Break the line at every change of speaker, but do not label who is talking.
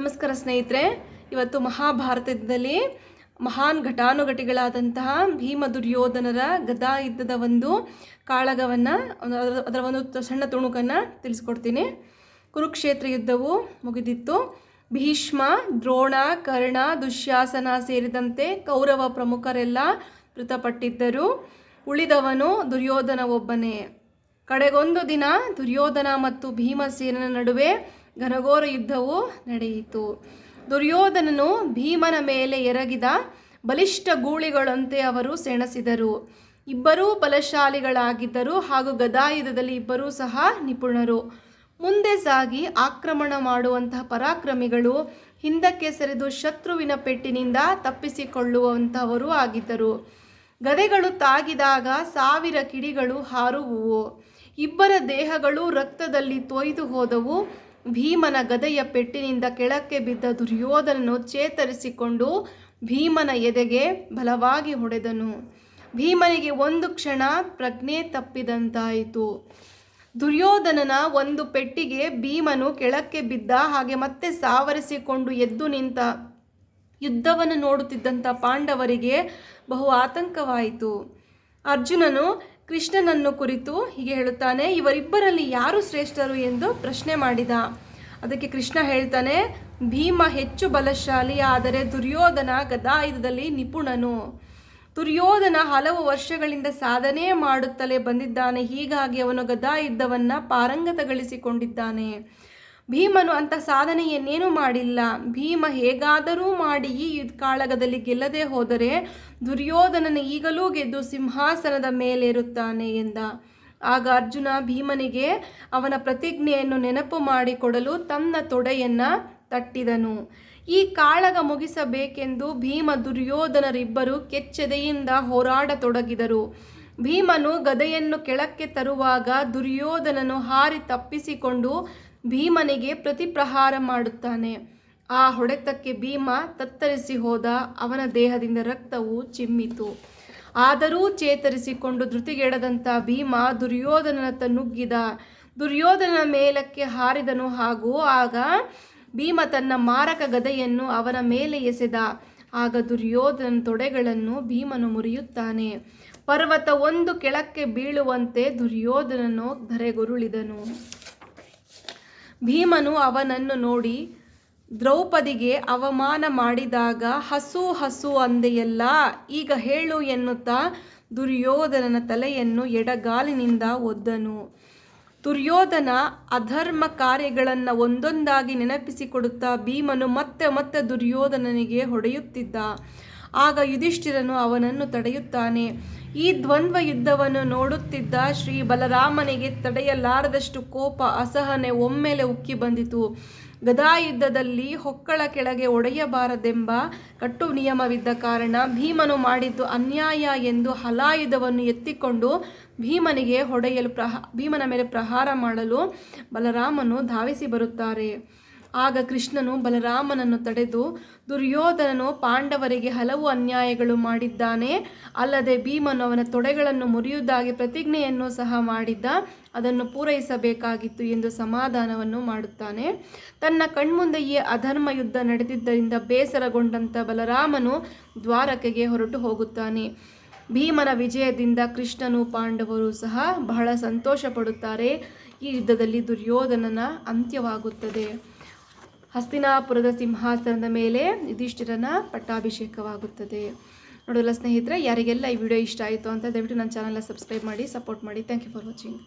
ನಮಸ್ಕಾರ ಸ್ನೇಹಿತರೆ. ಇವತ್ತು ಮಹಾಭಾರತದಲ್ಲಿ ಮಹಾನ್ ಘಟಾನುಘಟಿಗಳಾದಂತಹ ಭೀಮ ದುರ್ಯೋಧನರ ಗದಾ ಯುದ್ಧದ ಒಂದು ಕಾಳಗವನ್ನು, ಅದರ- ಒಂದು ಸಣ್ಣ ತುಣುಕನ್ನು ತಿಳಿಸ್ಕೊಡ್ತೀನಿ. ಕುರುಕ್ಷೇತ್ರ ಯುದ್ಧವು ಮುಗಿದಿತ್ತು. ಭೀಷ್ಮ, ದ್ರೋಣ, ಕರ್ಣ, ದುಶ್ಯಾಸನ ಸೇರಿದಂತೆ ಕೌರವ ಪ್ರಮುಖರೆಲ್ಲ ಮೃತಪಟ್ಟಿದ್ದರು. ಉಳಿದವನು ದುರ್ಯೋಧನ ಒಬ್ಬನೇ. ಕಡೆಗೊಂದು ದಿನ ದುರ್ಯೋಧನ ಮತ್ತು ಭೀಮಸೇನನ ನಡುವೆ ಘನಘೋರ ಯುದ್ಧವು ನಡೆಯಿತು. ದುರ್ಯೋಧನನು ಭೀಮನ ಮೇಲೆ ಎರಗಿದ ಬಲಿಷ್ಠ ಗೂಳಿಗಳಂತೆ ಅವರು ಸೆಣಸಿದರು. ಇಬ್ಬರೂ ಬಲಶಾಲಿಗಳಾಗಿದ್ದರು ಹಾಗೂ ಗದಾಯುಧದಲ್ಲಿ ಇಬ್ಬರೂ ಸಹ ನಿಪುಣರು. ಮುಂದೆ ಸಾಗಿ ಆಕ್ರಮಣ ಮಾಡುವಂತಹ ಪರಾಕ್ರಮಿಗಳು ಹಿಂದಕ್ಕೆ ಸರಿದು ಶತ್ರುವಿನ ಪೆಟ್ಟಿನಿಂದ ತಪ್ಪಿಸಿಕೊಳ್ಳುವಂಥವರು ಆಗಿದ್ದರು. ಗದೆಗಳು ತಾಗಿದಾಗ ಸಾವಿರ ಕಿಡಿಗಳು ಹಾರುವುವು. ಇಬ್ಬರ ದೇಹಗಳು ರಕ್ತದಲ್ಲಿ ತೊಯ್ದು ಹೋದವು. ಭೀಮನ ಗದೆಯ ಪೆಟ್ಟಿನಿಂದ ಕೆಳಕ್ಕೆ ಬಿದ್ದ ದುರ್ಯೋಧನನು ಚೇತರಿಸಿಕೊಂಡು ಭೀಮನ ಎದೆಗೆ ಬಲವಾಗಿ ಹೊಡೆದನು. ಭೀಮನಿಗೆ ಒಂದು ಕ್ಷಣ ಪ್ರಜ್ಞೆ ತಪ್ಪಿದಂತಾಯಿತು. ದುರ್ಯೋಧನನ ಒಂದು ಪೆಟ್ಟಿಗೆ ಭೀಮನು ಕೆಳಕ್ಕೆ ಬಿದ್ದ ಹಾಗೆ ಮತ್ತೆ ಸಾವರಿಸಿಕೊಂಡು ಎದ್ದು ನಿಂತ ಯುದ್ಧವನ್ನು ನೋಡುತ್ತಿದ್ದಂಥ ಪಾಂಡವರಿಗೆ ಬಹು ಆತಂಕವಾಯಿತು. ಅರ್ಜುನನು ಕೃಷ್ಣನನ್ನು ಕುರಿತು ಹೀಗೆ ಹೇಳುತ್ತಾನೆ, ಇವರಿಬ್ಬರಲ್ಲಿ ಯಾರು ಶ್ರೇಷ್ಠರು ಎಂದು ಪ್ರಶ್ನೆ ಮಾಡಿದ? ಅದಕ್ಕೆ ಕೃಷ್ಣ ಹೇಳ್ತಾನೆ, ಭೀಮ ಹೆಚ್ಚು ಬಲಶಾಲಿ, ಆದರೆ ದುರ್ಯೋಧನ ಗದಾಯುಧದಲ್ಲಿ ನಿಪುಣನು. ದುರ್ಯೋಧನ ಹಲವು ವರ್ಷಗಳಿಂದ ಸಾಧನೆ ಮಾಡುತ್ತಲೇ ಬಂದಿದ್ದಾನೆ, ಹೀಗಾಗಿ ಅವನು ಗದಾಯುದ್ಧವನ್ನು ಪಾರಂಗತಗಳಿಸಿಕೊಂಡಿದ್ದಾನೆ. ಭೀಮನು ಅಂಥ ಸಾಧನೆಯನ್ನೇನೂ ಮಾಡಿಲ್ಲ. ಭೀಮ ಹೇಗಾದರೂ ಮಾಡಿ ಈ ಕಾಳಗದಲ್ಲಿ ಗೆಲ್ಲದೆ ಹೋದರೆ ದುರ್ಯೋಧನನ ಈಗಲೂ ಗೆದ್ದು ಸಿಂಹಾಸನದ ಮೇಲೇರುತ್ತಾನೆ ಎಂದ. ಆಗ ಅರ್ಜುನ ಭೀಮನಿಗೆ ಅವನ ಪ್ರತಿಜ್ಞೆಯನ್ನು ನೆನಪು ಮಾಡಿಕೊಡಲು ತನ್ನ ತೊಡೆಯನ್ನು ತಟ್ಟಿದನು. ಈ ಕಾಳಗ ಮುಗಿಸಬೇಕೆಂದು ಭೀಮ ದುರ್ಯೋಧನರಿಬ್ಬರು ಕೆಚ್ಚೆದೆಯಿಂದ ಹೋರಾಡತೊಡಗಿದರು. ಭೀಮನು ಗದೆಯನ್ನು ಕೆಳಕ್ಕೆ ತರುವಾಗ ದುರ್ಯೋಧನನು ಹಾರಿ ತಪ್ಪಿಸಿಕೊಂಡು ಭೀಮನಿಗೆ ಪ್ರತಿಪ್ರಹಾರ ಮಾಡುತ್ತಾನೆ. ಆ ಹೊಡೆತಕ್ಕೆ ಭೀಮ ತತ್ತರಿಸಿ ಹೋದ ಅವನ ದೇಹದಿಂದ ರಕ್ತವು ಚಿಮ್ಮಿತು. ಆದರೂ ಚೇತರಿಸಿಕೊಂಡು ಧೃತಿಗೆಡದಂಥ ಭೀಮ ದುರ್ಯೋಧನನತ್ತ ನುಗ್ಗಿದ. ದುರ್ಯೋಧನ ಮೇಲಕ್ಕೆ ಹಾರಿದನು ಹಾಗೂ ಆಗ ಭೀಮ ತನ್ನ ಮಾರಕ ಗದೆಯನ್ನು ಅವನ ಮೇಲೆ ಎಸೆದ. ಆಗ ದುರ್ಯೋಧನ ತೊಡೆಗಳನ್ನು ಭೀಮನು ಮುರಿಯುತ್ತಾನೆ. ಪರ್ವತ ಒಂದು ಕೆಳಕ್ಕೆ ಬೀಳುವಂತೆ ದುರ್ಯೋಧನನು ಧರೆಗುರುಳಿದನು. ಭೀಮನು ಅವನನ್ನು ನೋಡಿ, ದ್ರೌಪದಿಗೆ ಅವಮಾನ ಮಾಡಿದಾಗ, ಹಸು ಹಸು ಅಂದೆಯಲ್ಲ, ಈಗ ಹೇಳು ಎನ್ನುತ್ತಾ ದುರ್ಯೋಧನನ ತಲೆಯನ್ನು ಎಡಗಾಲಿನಿಂದ ಒದ್ದನು. ದುರ್ಯೋಧನ ಅಧರ್ಮ ಕಾರ್ಯಗಳನ್ನು ಒಂದೊಂದಾಗಿ ನೆನಪಿಸಿಕೊಡುತ್ತಾ ಭೀಮನು ಮತ್ತೆ ಮತ್ತೆ ದುರ್ಯೋಧನನಿಗೆ ಹೊಡೆಯುತ್ತಿದ್ದ. ಆಗ ಯುಧಿಷ್ಠಿರನು ಅವನನ್ನು ತಡೆಯುತ್ತಾನೆ. ಈ ದ್ವಂದ್ವ ಯುದ್ಧವನ್ನು ನೋಡುತ್ತಿದ್ದ ಶ್ರೀ ಬಲರಾಮನಿಗೆ ತಡೆಯಲಾರದಷ್ಟು ಕೋಪ ಅಸಹನೆ ಒಮ್ಮೆಲೆ ಉಕ್ಕಿ ಬಂದಿತು. ಗದಾಯುದ್ಧದಲ್ಲಿ ಹೊಕ್ಕಳ ಕೆಳಗೆ ಒಡೆಯಬಾರದೆಂಬ ಕಟ್ಟು ನಿಯಮವಿದ್ದ ಕಾರಣ ಭೀಮನು ಮಾಡಿದ್ದು ಅನ್ಯಾಯ ಎಂದು ಹಲಾಯುಧವನ್ನು ಎತ್ತಿಕೊಂಡು ಭೀಮನಿಗೆ ಹೊಡೆಯಲು ಪ್ರಹ, ಭೀಮನ ಮೇಲೆ ಪ್ರಹಾರ ಮಾಡಲು ಬಲರಾಮನು ಧಾವಿಸಿ ಬರುತ್ತಾರೆ. ಆಗ ಕೃಷ್ಣನು ಬಲರಾಮನನ್ನು ತಡೆದು ದುರ್ಯೋಧನನು ಪಾಂಡವರಿಗೆ ಹಲವು ಅನ್ಯಾಯಗಳು ಮಾಡಿದ್ದಾನೆ. ಅಲ್ಲದೆ ಭೀಮನು ಅವನ ತೊಡೆಗಳನ್ನು ಮುರಿಯುವುದಾಗಿ ಪ್ರತಿಜ್ಞೆಯನ್ನು ಸಹ ಮಾಡಿದ್ದ. ಅದನ್ನು ಪೂರೈಸಬೇಕಾಗಿತ್ತು ಎಂದು ಸಮಾಧಾನವನ್ನು ಮಾಡುತ್ತಾನೆ. ತನ್ನ ಕಣ್ಮುಂದೆಯೇ ಅಧರ್ಮ ಯುದ್ಧ ನಡೆದಿದ್ದರಿಂದ ಬೇಸರಗೊಂಡಂಥ ಬಲರಾಮನು ದ್ವಾರಕೆಗೆ ಹೊರಟು ಹೋಗುತ್ತಾನೆ. ಭೀಮನ ವಿಜಯದಿಂದ ಕೃಷ್ಣನು ಪಾಂಡವರು ಸಹ ಬಹಳ ಸಂತೋಷ ಪಡುತ್ತಾರೆ ಈ ಯುದ್ಧದಲ್ಲಿ ದುರ್ಯೋಧನನ ಅಂತ್ಯವಾಗುತ್ತದೆ. ಹಸ್ತಿನಾಪುರದ ಸಿಂಹಾಸನದ ಮೇಲೆ ಯುಧಿಷ್ಠಿರನ ಪಟ್ಟಾಭಿಷೇಕವಾಗುತ್ತದೆ. ನೋಡಲ್ಲ ಸ್ನೇಹಿತರೆ ಯಾರಿಗೆಲ್ಲ ಈ ವಿಡಿಯೋ ಇಷ್ಟ ಆಯಿತು ಅಂತ ದಯವಿಟ್ಟು ನನ್ನ ಚಾನಲ್ನ ಸಬ್ಸ್ಕ್ರೈಬ್ ಮಾಡಿ ಸಪೋರ್ಟ್ ಮಾಡಿ. Thank you for watching